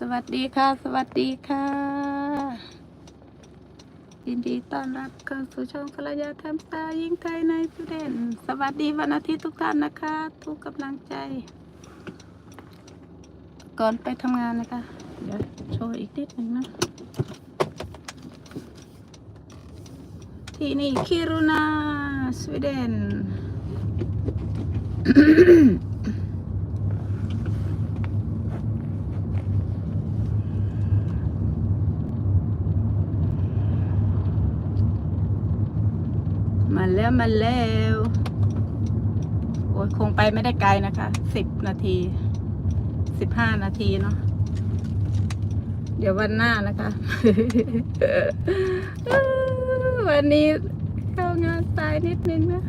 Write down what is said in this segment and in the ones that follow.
สวัสดีค่ะ สวัสดีค่ะ ยินดีต้อนรับเข้าสู่ช่องภรรยาทำตายิ่งไทยในสุเดนสวัสดีวันอาทิตย์ทุกท่านนะคะ ทุกกำลังใจ ก่อนไปทำงานนะคะ เดี๋ยวโชว์อีกนิดหนึ่งนะ ที่นี่คิรุนาสวีเดน มา แล้วมาแล้วโอ้ยคงไปไม่ได้ไกลนะคะสิบนาทีสิบห้านาทีเนาะเดี๋ยววันหน้านะคะ วันนี้เข้างานสายนิดนึงนะ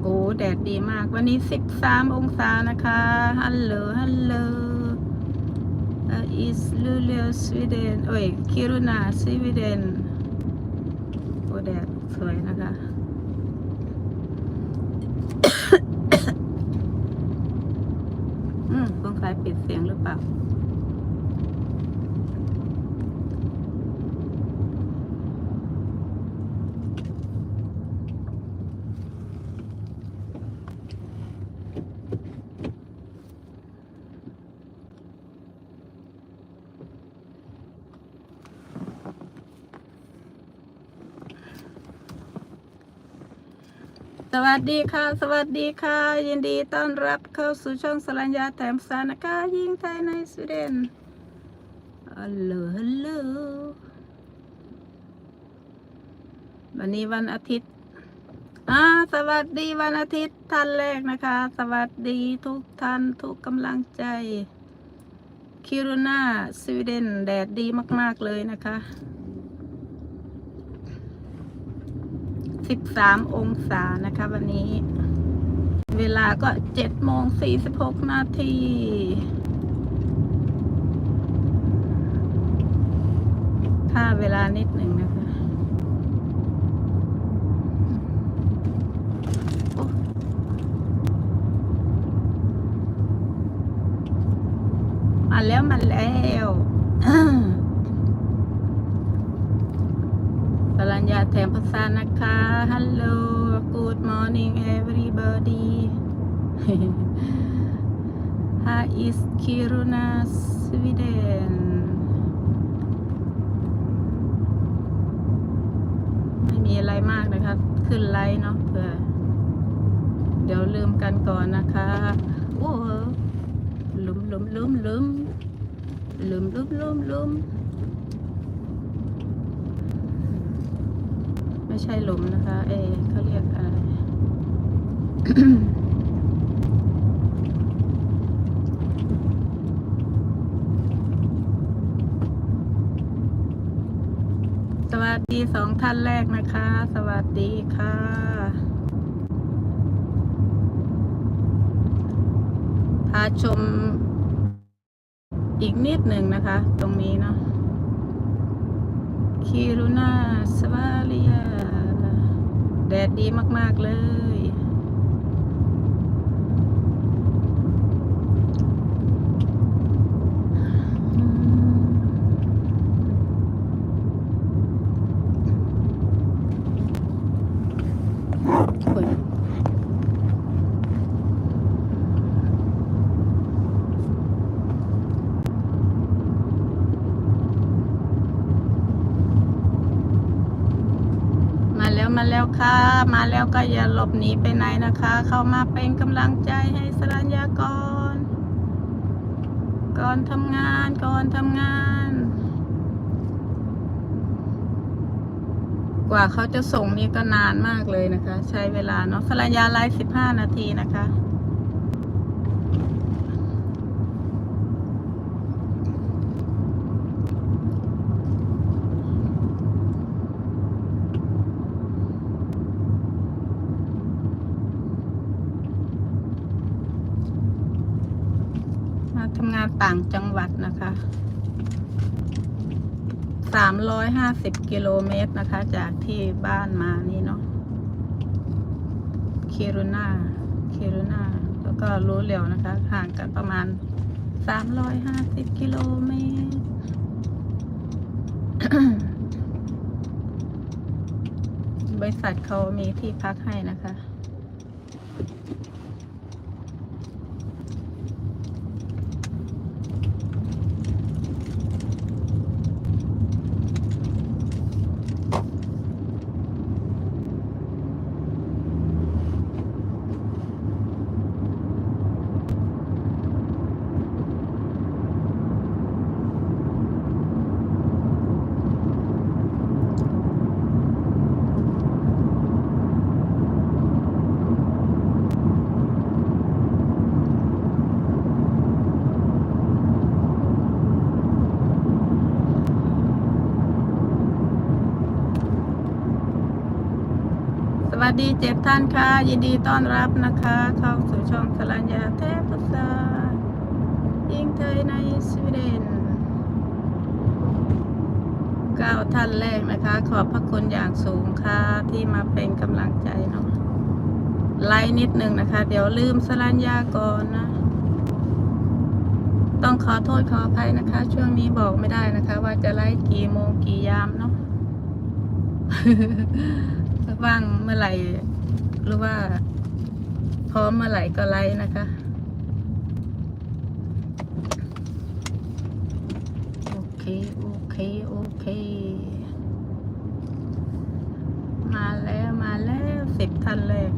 โอ้แดดดีมาก วันนี้สิบสามองศานะคะ ฮัลโหลฮัลโหล อิสลูเลสวีเดนโอ้ยคิรุนาสวีเดนโอ้แดดสวยนะคะ อืมสงสัยปิดเสียงหรือเปล่า สวัสดีค่ะ สวัสดีค่ะ ยินดีต้อนรับเข้าสู่ช่องสรัญญาแถมสารนะคะยิ่งไทยในสวีเดนฮัลโหลฮัลโหลวันนี้วันอาทิตย์อ่าสวัสดีวันอาทิตย์ท่านแรกนะคะ สวัสดีทุกท่านทุกกำลังใจคิรุนาสวีเดนแดดดีมาก ๆ เลยนะคะ 13องศานะคะ วันนี้ เวลาก็7โมง46นาทีค่าเวลานิดหนึ่งนะคะโอ้มาแล้วมาแล้ว สรัญญาแถมภาษานะคะ Hello Good morning everybody How is Kiruna Sweden ไม่มีอะไรมากนะคะ ขึ้นไลน์เนาะเผื่อ เดี๋ยวลืมกันก่อนนะคะ โอ้ลุมลุมลุมลุมลุมลุมลุมลุม ไม่ใช่หลุมนะคะ เอเขาเรียกอะไรสวัสดีสองท่านแรกนะคะ สวัสดีค่ะ พาชมอีกนิดหนึ่งนะคะ ตรงนี้เนาะคิรุนาสวาเลีย แดดดีมาก ๆ เลยโอ้ยมาแล้วมาแล้วค่ะ มาแล้วก็อย่าหลบหนีไปไหนนะคะ เข้ามาเป็นกำลังใจให้สรัญญากร ก่อนทำงานก่อนทำงาน กว่าเขาจะส่งนี่ก็นานมากเลยนะคะ ใช้เวลาเนาะสรัญญาไลฟ์สิบห้านาทีนะคะ มาทำงานต่างจังหวัดนะคะสามร้อยห้าสิบกิโลเมตรนะคะ จากที่บ้านมานี่เนาะเครุนาเครุนาแล้วก็รู้เร็วนะคะ ห่างกันประมาณ350กิโลเมตรบริษัทเขามีที่พักให้นะคะ ส วัสดีเจ็ดท่านค่ะ ยินดีต้อนรับนะคะเข้าสู่ช่องสลัญญาเทพพุทธายิงเทยในสวีเดนเก้าท่านแรกนะคะ ขอบพระคุณอย่างสูงค่ะที่มาเป็นกำลังใจเนาะไลน์นิดหนึ่งนะคะ เดี๋ยวลืมสลัญญาก่อนนะ ต้องขอโทษขออภัยนะคะ ช่วงนี้บอกไม่ได้นะคะ ว่าจะไลฟ์กี่โมงกี่ยามเนาะ ว่างเมื่อไหร่ หรือว่า พร้อมเมื่อไหร่ก็ไลฟ์นะคะโอเคโอเคโอเค มาแล้วมาแล้วสิบท่านแรก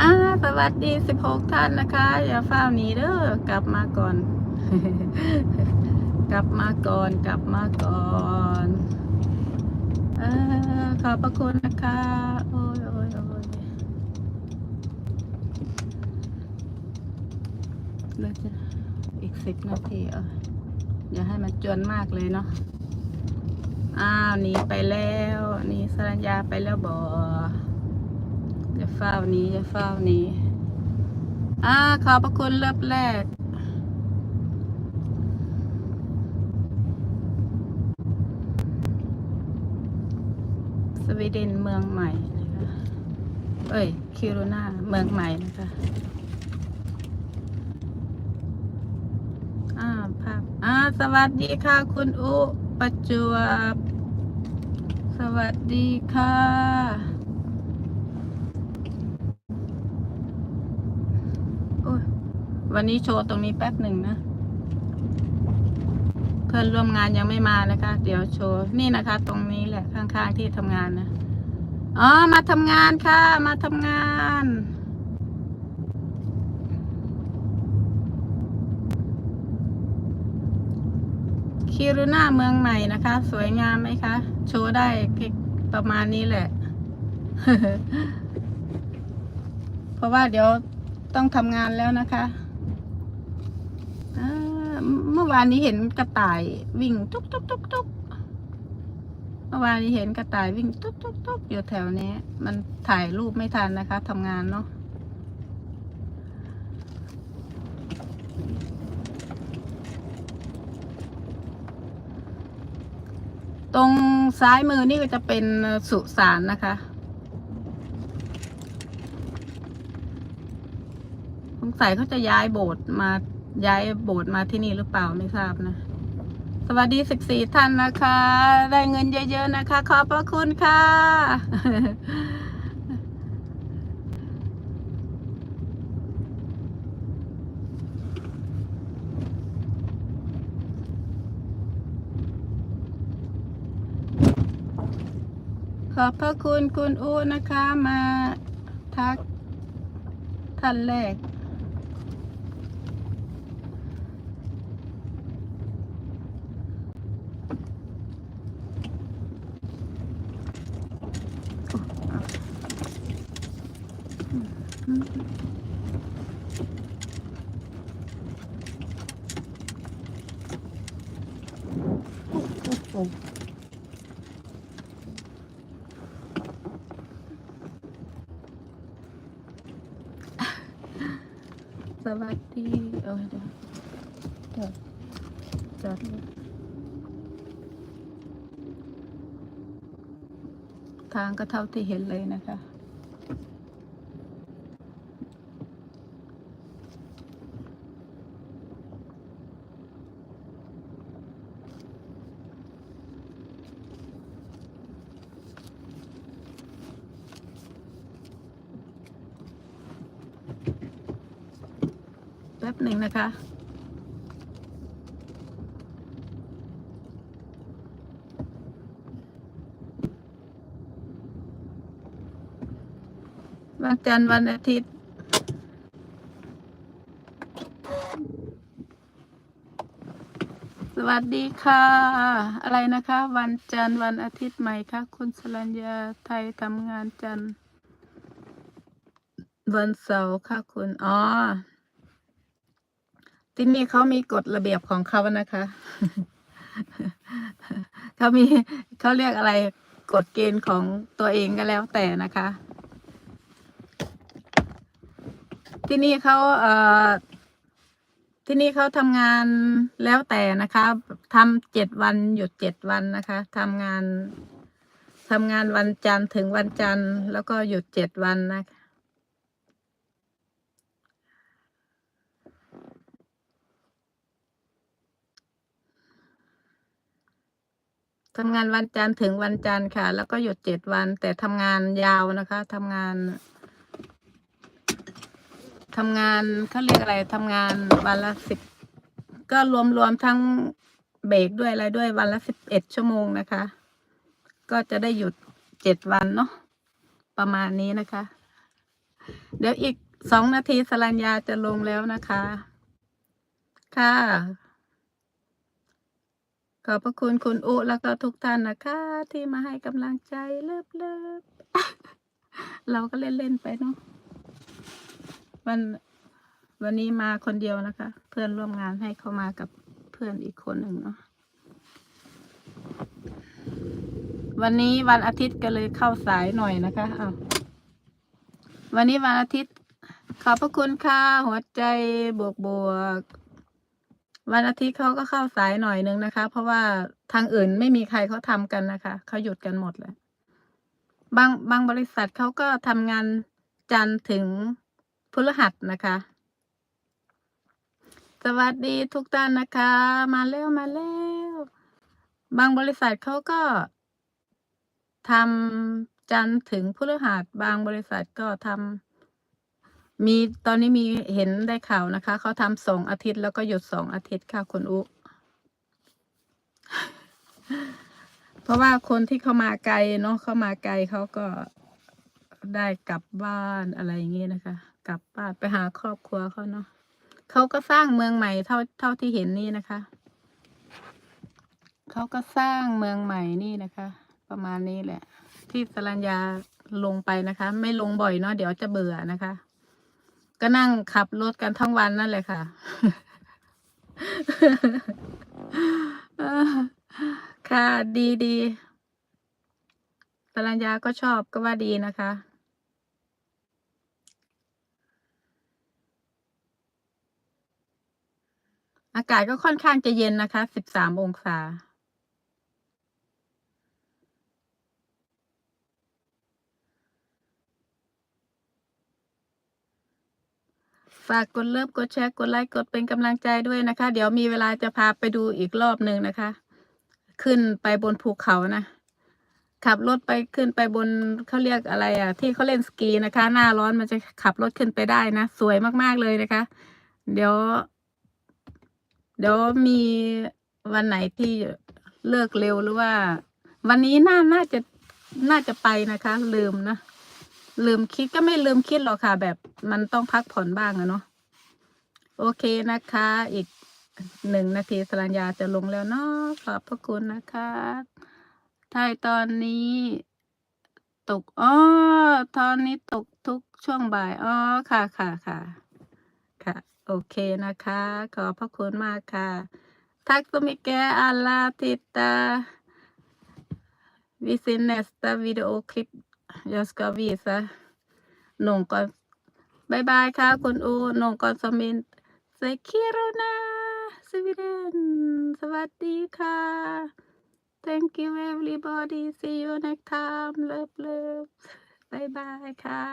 อ่าส วัสดีสิบหกท่านนะคะ อย่าเฝ้าหนีเด้อกลับมาก่อน กลับมาก่อนกลับมาก่อนเออขอบพระคุณนะคะโอ้ยโอ้ยโอ้ยเหลือจะอีกสิบนาทีเอออย่าให้มันจวนมากเลยเนาะอ้าวหนีไปแล้วหนีสรัญญาไปแล้วบอจะเฝ้านี้จะเฝ้านี้ อ่าขอบพระคุณเลิฟแรกสวีเดนเมืองใหม่นะคะ เอ้ยคิโรนาเมืองใหม่นะคะ อ่าภาพอ่าสวัสดีค่ะ คุณอุประจวบ สวัสดีค่ะ โอ้ย วันนี้โชว์ตรงนี้แป๊บหนึ่งนะ เพื่อนร่วมงานยังไม่มานะคะ เดี๋ยวโชว์นี่นะคะ ตรงนี้แหละข้างๆที่ทำงานนะอ๋อมาทำงานค่ะ มาทำงานคิรุนาเมืองใหม่นะคะ สวยงามไหมคะ โชว์ได้ประมาณนี้แหละ เพราะว่าเดี๋ยวต้องทำงานแล้วนะคะ เมื่อวานนี้เห็นกระต่ายวิ่งตุ๊กตุ๊กตุ๊กตุ๊กเมื่อวานนี้เห็นกระต่ายวิ่งตุ๊กตุ๊กตุ๊กอยู่แถวนี้ มันถ่ายรูปไม่ทันนะคะทำงานเนาะตรงซ้ายมือนี่ก็จะเป็นสุสานนะคะสงสัยเขาจะย้ายโบสถ์มา ย้ายโบสถ์มาที่นี่หรือเปล่าไม่ทราบนะ สวัสดีสิบสี่ท่านนะคะ ได้เงินเยอะๆนะคะ ขอบพระคุณค่ะ ขอบพระคุณคุณอูนะคะมาทักท่านแรก สวัสดี เออเดี๋ยวจอดจอดทางก็เท่าที่เห็นเลยนะคะ ป๊บหนึ่งนะคะ วันจันทร์วันอาทิตย์สวัสดีค่ะ อะไรนะคะ วันจันทร์วันอาทิตย์ใหม่ค่ะ คุณสรัญญาไทยทำงานจันทร์วันเสาร์ค่ะคุณ อ๋อ ที่นี่เขามีกฎระเบียบของเขานะคะ เขามีเขาเรียกอะไรกฎเกณฑ์ของตัวเองก็แล้วแต่นะคะ ที่นี่เขาเอ่อที่นี่เขาทำงานแล้วแต่นะคะทำเจ็ดวันหยุดเจ็ดวันนะคะทำงานทำงานวันจันทร์ถึงวันจันทร์แล้วก็หยุดเจ็ดวันนะคะ ทำงานวันจันทร์ถึงวันจันทร์ค่ะ แล้วก็หยุดเจ็ดวัน แต่ทำงานยาวนะคะทำงานทำงานเขาเรียกอะไรทำงานวันละสิบก็รวมรวมทั้งเบรกด้วยอะไรด้วยวันละสิบเอ็ดชั่วโมงนะคะ ก็จะได้หยุดเจ็ดวันเนาะประมาณนี้นะคะ เดี๋ยวอีกสองนาทีสรัญญาจะลงแล้วนะคะ ค่ะ ขอบพระคุณคุณอุแล้วก็ทุกท่านนะคะ ที่มาให้กำลังใจเลิฟเลิฟเราก็เล่นเล่นๆไปเนาะวันวันนี้มาคนเดียวนะคะ เพื่อนร่วมงานให้เขามากับเพื่อนอีกคนหนึ่งเนาะวันนี้วันอาทิตย์ก็เลยเข้าสายหน่อยนะคะอ้าวันนี้วันอาทิตย์ ขอบพระคุณค่ะหัวใจบวกบวก วันอาทิตย์เขาก็เข้าสายหน่อยนึงนะคะ เพราะว่าทางอื่นไม่มีใครเขาทำกันนะคะเขาหยุดกันหมดเลยบางบางบริษัทเขาก็ทำงานจันทร์ถึงพฤหัสนะคะ สวัสดีทุกท่านนะคะ มาแล้วมาแล้วบางบริษัทเขาก็ทำจันทร์ถึงพฤหัสบางบริษัทก็ทำ มีตอนนี้มีเห็นได้ข่าวนะคะ เขาทำสองอาทิตย์แล้วก็หยุดสองอาทิตย์ค่ะคุณอุ เพราะว่าคนที่เขามาไกลเนาะเขามาไกลเขาก็ได้กลับบ้านอะไรอย่างเงี้ยนะคะ กลับบ้านไปหาครอบครัวเขาเนาะเขาก็สร้างเมืองใหม่เท่าเท่าที่เห็นนี่นะคะ เขาก็สร้างเมืองใหม่นี่นะคะ ประมาณนี้แหละ ที่สรัญญาลงไปนะคะ ไม่ลงบ่อยเนาะเดี๋ยวจะเบื่อนะคะ ก็นั่งขับรถกันทั้งวันนั่นแหละค่ะ ค่ะดีดีปรัญญาก็ชอบก็ว่าดีนะคะ อากาศก็ค่อนข้างจะเย็นนะคะ สิบสามองศา ฝากกดเลิฟกดแชร์กดไลค์กดเป็นกำลังใจด้วยนะคะ เดี๋ยวมีเวลาจะพาไปดูอีกรอบหนึ่งนะคะ ขึ้นไปบนภูเขานะ ขับรถไปขึ้นไปบนเขาเรียกอะไรอะ ที่เขาเล่นสกีนะคะ หน้าร้อนมันจะขับรถขึ้นไปได้นะ สวยมากๆเลยนะคะ เดี๋ยว เดี๋ยวมีวันไหนที่เลิกเร็วหรือว่า วันนี้น่าน่าจะน่าจะไปนะคะ ลืมนะ ลืมคิดก็ไม่ลืมคิดหรอกค่ะ แบบมันต้องพักผ่อนบ้างอะเนาะโอเคนะคะ อีกหนึ่งนาทีสรัญญาจะลงแล้วเนาะขอบพระคุณนะคะถ่ายตอนนี้ตกอ๋อตอนนี้ตกทุกช่วงบ่ายอ๋อค่ะค่ะค่ะค่ะ โอเคนะคะ ขอบพระคุณมากค่ะทักสมิแกอาลาติตา Vi ser nästa videoklipp. Jag ska visa någon Bye bye ค่ะคุณอูน้องกอนสมินเซคิโรนาสวีเดนสวัสดีค่ะ thank you everybody see you next time love love bye bye ค่ะ